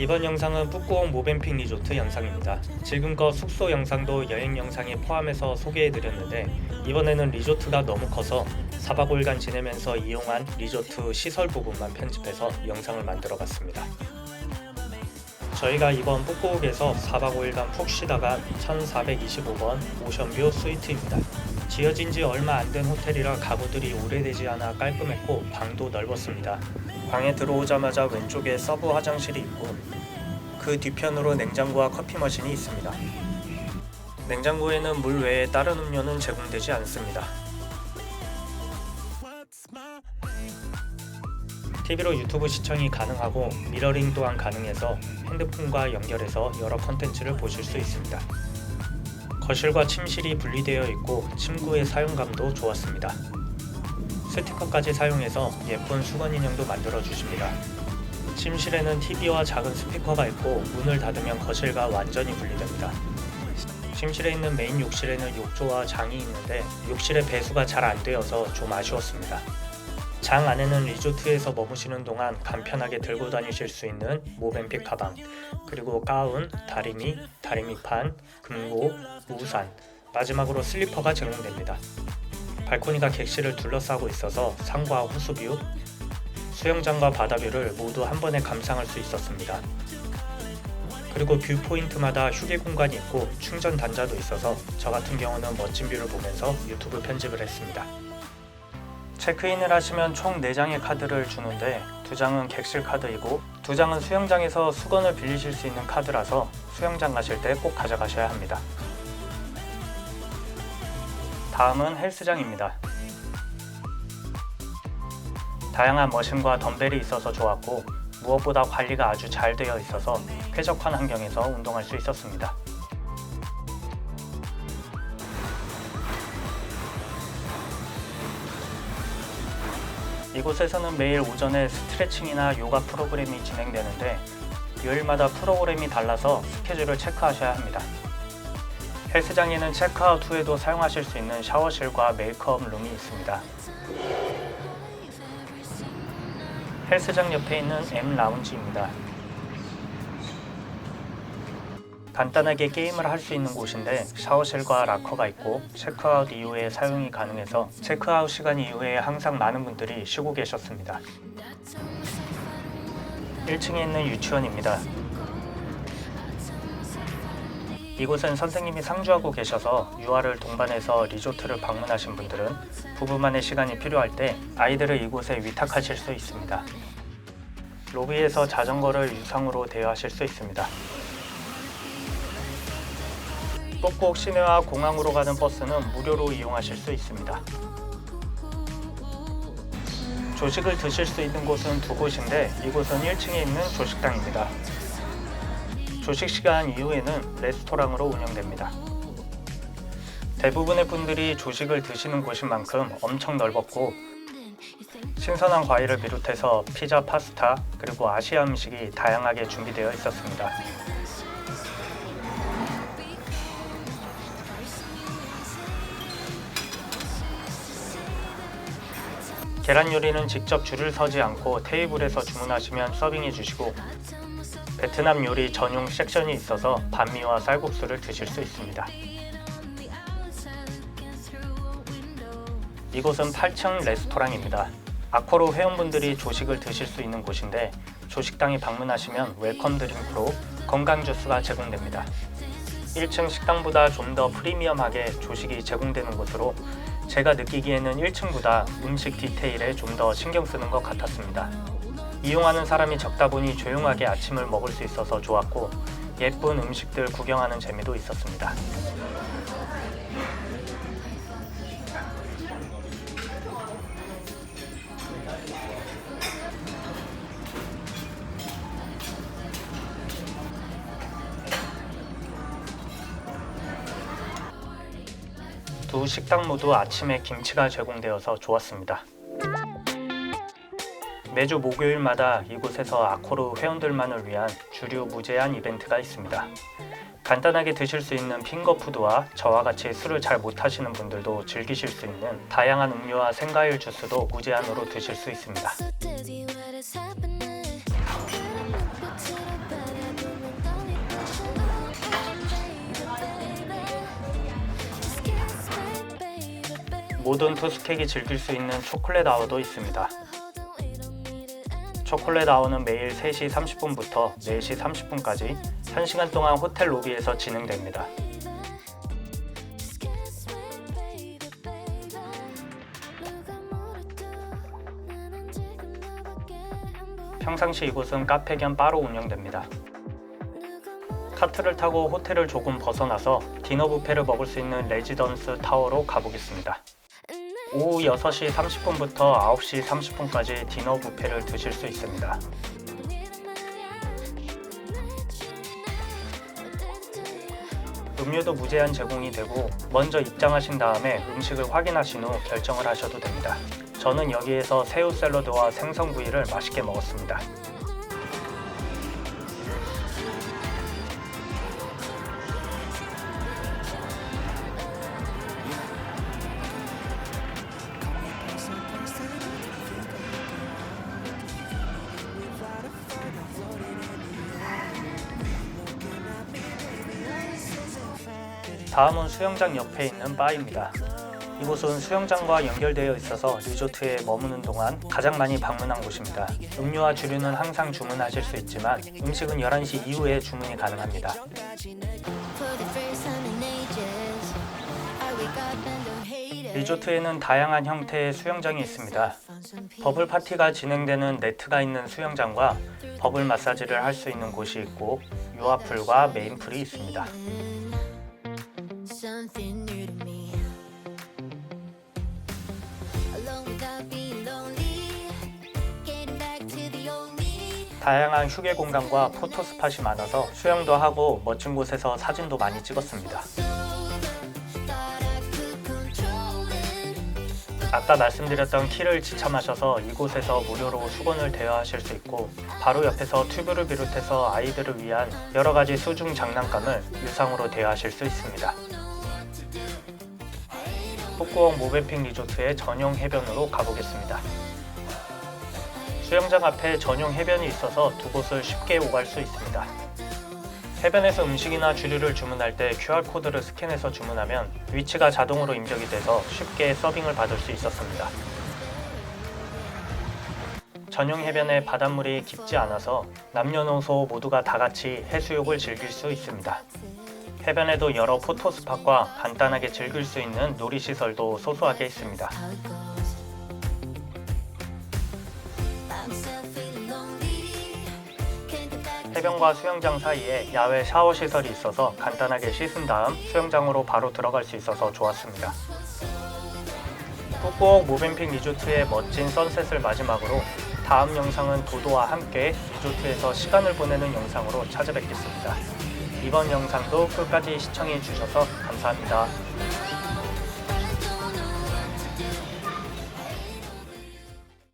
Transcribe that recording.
이번 영상은 북구옥 모벤픽 리조트 영상입니다. 지금껏 숙소 영상도 여행 영상에 포함해서 소개해드렸는데 이번에는 리조트가 너무 커서 4박 5일간 지내면서 이용한 리조트 시설 부분만 편집해서 영상을 만들어봤습니다. 저희가 이번 북구옥에서 4박 5일간 푹 쉬다가 1425번 오션뷰 스위트입니다. 지어진 지 얼마 안 된 호텔이라 가구들이 오래되지 않아 깔끔했고 방도 넓었습니다. 방에 들어오자마자 왼쪽에 서브 화장실이 있고 그 뒤편으로 냉장고와 커피 머신이 있습니다. 냉장고에는 물 외에 다른 음료는 제공되지 않습니다. TV로 유튜브 시청이 가능하고 미러링 또한 가능해서 핸드폰과 연결해서 여러 컨텐츠를 보실 수 있습니다. 거실과 침실이 분리되어 있고 침구의 사용감도 좋았습니다. 스티커까지 사용해서 예쁜 수건 인형도 만들어 주십니다. 침실에는 TV와 작은 스피커가 있고 문을 닫으면 거실과 완전히 분리됩니다. 침실에 있는 메인 욕실에는 욕조와 장이 있는데 욕실의 배수가 잘 안 되어서 좀 아쉬웠습니다. 장 안에는 리조트에서 머무시는 동안 간편하게 들고 다니실 수 있는 모벤픽 가방, 그리고 가운, 다리미, 다리미판, 금고, 우산, 마지막으로 슬리퍼가 제공됩니다. 발코니가 객실을 둘러싸고 있어서 상과 호수뷰, 수영장과 바다뷰를 모두 한 번에 감상할 수 있었습니다. 그리고 뷰 포인트마다 휴게 공간이 있고 충전 단자도 있어서 저 같은 경우는 멋진 뷰를 보면서 유튜브 편집을 했습니다. 체크인을 하시면 총 4장의 카드를 주는데 2장은 객실 카드이고 2장은 수영장에서 수건을 빌리실 수 있는 카드라서 수영장 가실 때 꼭 가져가셔야 합니다. 다음은 헬스장입니다. 다양한 머신과 덤벨이 있어서 좋았고 무엇보다 관리가 아주 잘 되어 있어서 쾌적한 환경에서 운동할 수 있었습니다. 이곳에서는 매일 오전에 스트레칭이나 요가 프로그램이 진행되는데 요일마다 프로그램이 달라서 스케줄을 체크하셔야 합니다. 헬스장에는 체크아웃 후에도 사용하실 수 있는 샤워실과 메이크업 룸이 있습니다. 헬스장 옆에 있는 M 라운지입니다. 간단하게 게임을 할 수 있는 곳인데 샤워실과 락커가 있고 체크아웃 이후에 사용이 가능해서 체크아웃 시간 이후에 항상 많은 분들이 쉬고 계셨습니다. 1층에 있는 유치원입니다. 이곳은 선생님이 상주하고 계셔서 유아를 동반해서 리조트를 방문하신 분들은 부부만의 시간이 필요할 때 아이들을 이곳에 위탁하실 수 있습니다. 로비에서 자전거를 유상으로 대여하실 수 있습니다. 꼭꼭 시내와 공항으로 가는 버스는 무료로 이용하실 수 있습니다. 조식을 드실 수 있는 곳은 두 곳인데 이곳은 1층에 있는 조식당입니다. 조식 시간 이후에는 레스토랑으로 운영됩니다. 대부분의 분들이 조식을 드시는 곳인 만큼 엄청 넓었고 신선한 과일을 비롯해서 피자, 파스타, 그리고 아시아 음식이 다양하게 준비되어 있었습니다. 계란 요리는 직접 줄을 서지 않고 테이블에서 주문하시면 서빙해 주시고 베트남 요리 전용 섹션이 있어서 반미와 쌀국수를 드실 수 있습니다. 이곳은 8층 레스토랑입니다. 아코로 회원분들이 조식을 드실 수 있는 곳인데 조식당에 방문하시면 웰컴 드링크로 건강 주스가 제공됩니다. 1층 식당보다 좀 더 프리미엄하게 조식이 제공되는 곳으로 제가 느끼기에는 1층보다 음식 디테일에 좀 더 신경 쓰는 것 같았습니다. 이용하는 사람이 적다 보니 조용하게 아침을 먹을 수 있어서 좋았고 예쁜 음식들 구경하는 재미도 있었습니다. 두 식당 모두 아침에 김치가 제공되어서 좋았습니다. 매주 목요일마다 이곳에서 아코르 회원들만을 위한 주류 무제한 이벤트가 있습니다. 간단하게 드실 수 있는 핑거푸드와 저와 같이 술을 잘 못하시는 분들도 즐기실 수 있는 다양한 음료와 생과일 주스도 무제한으로 드실 수 있습니다. 모든 투스객이 즐길 수 있는 초콜릿 아워도 있습니다. 초콜릿 아워는 매일 3시 30분부터 4시 30분까지 1시간 동안 호텔 로비에서 진행됩니다. 평상시 이곳은 카페 겸 바로 운영됩니다. 카트를 타고 호텔을 조금 벗어나서 디너 뷔페를 먹을 수 있는 레지던스 타워로 가보겠습니다. 오후 6시 30분부터 9시 30분까지 디너 뷔페를 드실 수 있습니다. 음료도 무제한 제공이 되고 먼저 입장하신 다음에 음식을 확인하신 후 결정을 하셔도 됩니다. 저는 여기에서 새우 샐러드와 생선구이를 맛있게 먹었습니다. 다음은 수영장 옆에 있는 바입니다. 이곳은 수영장과 연결되어 있어서 리조트에 머무는 동안 가장 많이 방문한 곳입니다. 음료와 주류는 항상 주문하실 수 있지만 음식은 11시 이후에 주문이 가능합니다. 리조트에는 다양한 형태의 수영장이 있습니다. 버블 파티가 진행되는 네트가 있는 수영장과 버블 마사지를 할 수 있는 곳이 있고 유아풀과 메인풀이 있습니다. Something new to me. Alone without being lonely. 다양한 휴게 공간과 포토 스팟이 많아서 수영도 하고 멋진 곳에서 사진도 많이 찍었습니다. 아까 말씀드렸던 키를 지참하셔서 이곳에서 무료로 수건을 대여하실 수 있고 바로 옆에서 튜브를 비롯해서 아이들을 위한 여러 가지 수중 장난감을 유상으로 대여하실 수 있습니다. 북구옥 모베핑 리조트의 전용 해변으로 가보겠습니다. 수영장 앞에 전용 해변이 있어서 두 곳을 쉽게 오갈 수 있습니다. 해변에서 음식이나 주류를 주문할 때 QR코드를 스캔해서 주문하면 위치가 자동으로 입력이 돼서 쉽게 서빙을 받을 수 있었습니다. 전용 해변의 바닷물이 깊지 않아서 남녀노소 모두가 다 같이 해수욕을 즐길 수 있습니다. 해변에도 여러 포토 스팟과 간단하게 즐길 수 있는 놀이시설도 소소하게 있습니다. 해변과 수영장 사이에 야외 샤워 시설이 있어서 간단하게 씻은 다음 수영장으로 바로 들어갈 수 있어서 좋았습니다. 북구옥 모벤픽 리조트의 멋진 선셋을 마지막으로 다음 영상은 도도와 함께 리조트에서 시간을 보내는 영상으로 찾아뵙겠습니다. 이번 영상도 끝까지 시청해 주셔서 감사합니다.